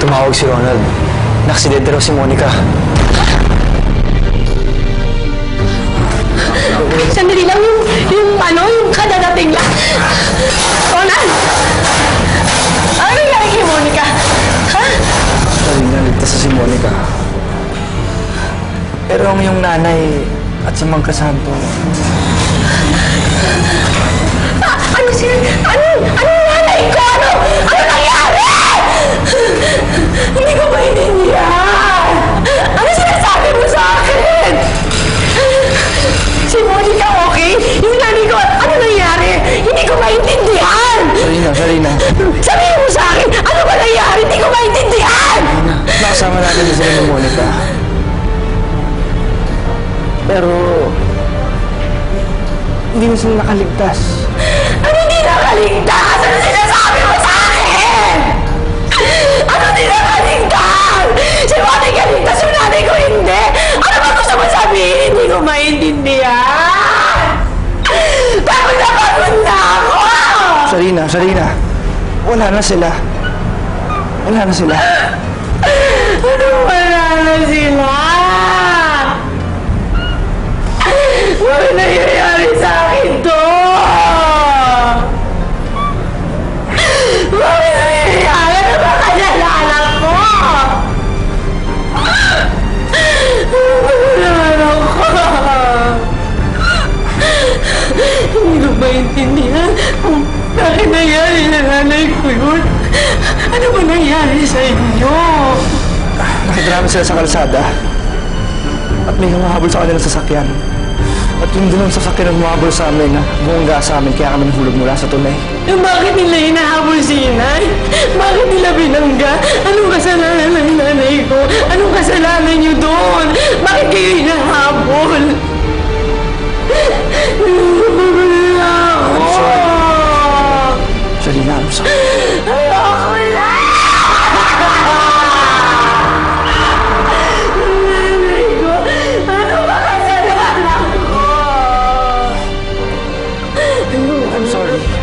tumawag si Ronald. Naksidente raw si Monica. Sandali lang yung, yung ano, yung kadadating lang. Ronald! Ano nangyari kay Monica? Ha? Sabi niya, ligtas na si Monica. Pero ang yung nanay at si Mang Casanto, hindi na sila nakaligtas. Ano di nakaligtas? Ano sinasabi mo sa akin? Ano di nakaligtas? Si Monica ligtas yung nanay ko hindi. Ano ba gusto mo sabihin? Hindi ko maintindihan. Pagod na pagod na ako! Sarina, Sarina, wala na sila. Wala na sila. Ano wala na sila? Ano ba nangyari sa inyo? Nakita namin sila sa kalsada. At may humahabol sa kanilang sasakyan. At yung din ang sasakyan ang humahabol sa amin na bumangga sa amin kaya kami nahulog mula sa tunay. Eh, bakit